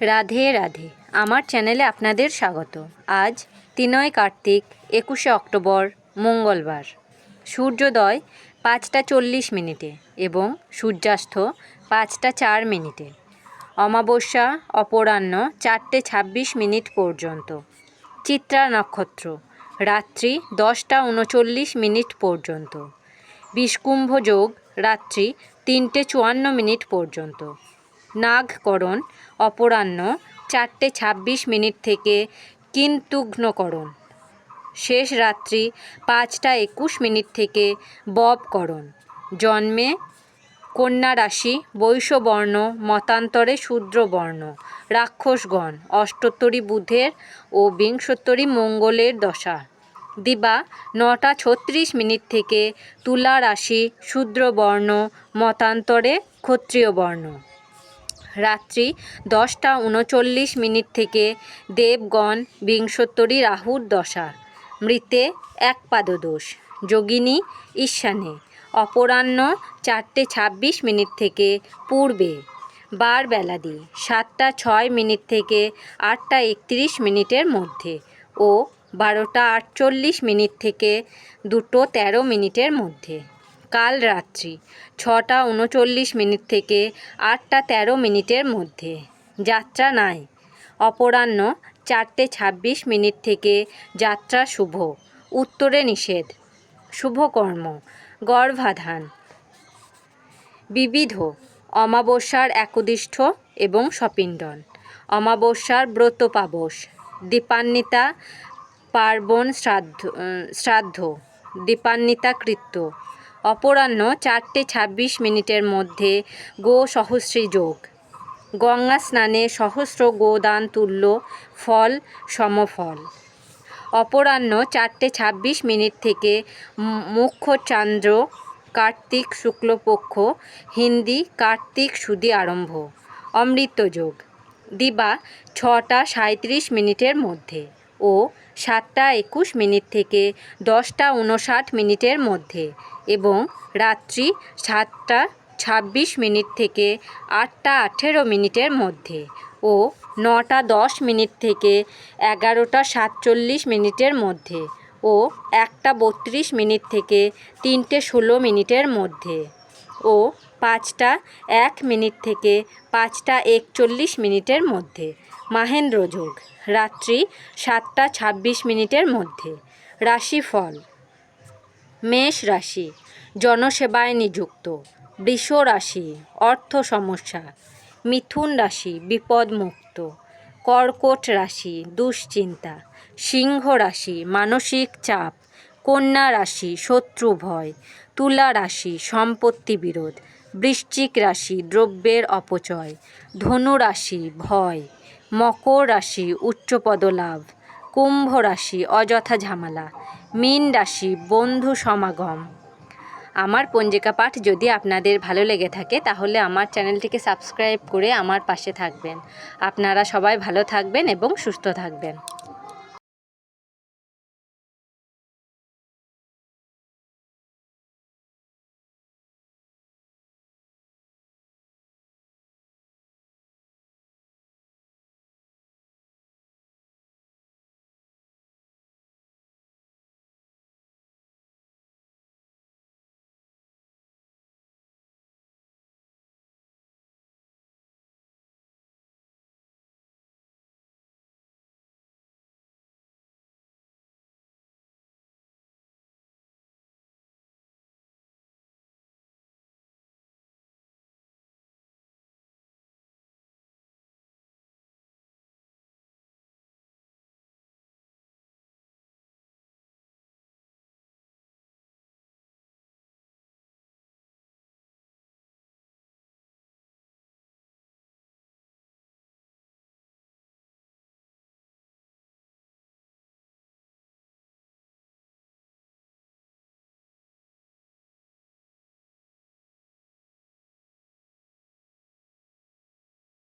রাধে রাধে। আমার চ্যানেলে আপনাদের স্বাগত। আজ তিনয় কার্তিক, একুশে অক্টোবর, মঙ্গলবার। সূর্যোদয় পাঁচটা চল্লিশ মিনিটে এবং সূর্যাস্ত পাঁচটা চার মিনিটে। অমাবস্যা অপরাহ্ন চারটে ছাব্বিশ মিনিট পর্যন্ত। চিত্রা নক্ষত্র, রাত্রি দশটা উনচল্লিশ মিনিট পর্যন্ত। বিষকুম্ভ যোগ, রাত্রি তিনটে চুয়ান্ন মিনিট পর্যন্ত। নাগকরণ, অপরাহ্ন চারটে ছাব্বিশ মিনিট থেকে কিন্তুঘ্নকরণ। শেষ রাত্রি পাঁচটা একুশ মিনিট থেকে ববকরণ। জন্মে কন্যা রাশি বৈশ্যবর্ণ মতান্তরে শূদ্রবর্ণ, রাক্ষসগণ, অষ্টোত্তরী বুধের ও বিংশোত্তরী মঙ্গলের দশা। দিবা নটা ছত্রিশ মিনিট থেকে তুলা রাশি শূদ্রবর্ণ, মতান্তরে ক্ষত্রিয় বর্ণ রাত্রি দশটা উনচল্লিশ মিনিট থেকে দেবগণ বিংশোত্তরী রাহুর দশা। মৃতে এক পাদদোষ। যোগিনী ঈশানে। অপরাহ্ন চারটে ছাব্বিশ মিনিট থেকে পূর্বে। বার বেলাদি। সাতটা ছয় মিনিট থেকে আটটা একত্রিশ মিনিটের মধ্যে। ও বারোটা আটচল্লিশ মিনিট থেকে দুটো তেরো মিনিটের মধ্যে। কাল রাত্রি ছটা উনচল্লিশ মিনিট থেকে আটটা তেরো মিনিটের মধ্যে। যাত্রা নাই। অপরাহ্ন চারটে ছাব্বিশ মিনিট থেকে যাত্রা শুভ। উত্তরে নিষেধ। শুভকর্ম। গর্ভাধান। বিবিধ। অমাবস্যার একদিষ্ঠ এবং সপিণ্ডন। অমাবস্যার ব্রতপাবস দীপান্বিতা পার্বণ শ্রাদ্ধ শ্রাদ্ধ। দীপান্বিতা কৃত্য। অপরাহ্ন চারটে ছাব্বিশ মিনিটের মধ্যে গো সহস্রী যোগ। গঙ্গা স্নানে সহস্র গোদান তুল্য ফল, সমফল। অপরাহ্ন চারটে ছাব্বিশ মিনিট থেকে মু- মুখ্য চান্দ্র কার্তিক শুক্লপক্ষ, হিন্দি কার্তিক সুদি আরম্ভ। অমৃত যোগ। দিবা ছটা সাঁত্রিশ মিনিটের মধ্যে। ও সাতটা একুশ মিনিট থেকে দশটা উনষাট মিনিটের মধ্যে এবং রাত্রি সাতটা ছাব্বিশ মিনিট থেকে আটটা আঠেরো মিনিটের মধ্যে ও নটা দশ মিনিট থেকে এগারোটা সাতচল্লিশ মিনিটের মধ্যে ও একটা বত্রিশ মিনিট থেকে তিনটে ষোলো মিনিটের মধ্যে। ও পাঁচটা এক মিনিট থেকে পাঁচটা একচল্লিশ মিনিটের মধ্যে। মাহেন্দ্র যোগ। রাত্রি সাতটা ছাব্বিশ মিনিটের মধ্যে। রাশিফল। মেষ রাশি। জনসেবায় নিযুক্ত। বৃষ রাশি। অর্থ সমস্যা। মিথুন রাশি। বিপদমুক্ত। কর্কট রাশি। দুশ্চিন্তা। সিংহ রাশি। মানসিক চাপ। কন্যা রাশি, শত্রু ভয়, তুলা রাশি, সম্পত্তি বিরোধ, বৃশ্চিক রাশি, দ্রব্যের অপচয়, ধনু রাশি, ভয়, মকর রাশি উচ্চপদ লাভ কুম্ভ রাশি, অযথা ঝামেলা, মীন রাশি, বন্ধু সমাগম। আমার পঞ্জিকা পাঠ যদি আপনাদের ভালো লেগে থাকে, তাহলে আমার চ্যানেলটিকে সাবস্ক্রাইব করে আমার পাশে থাকবেন। আপনারা সবাই ভালো থাকবেন এবং সুস্থ থাকবেন।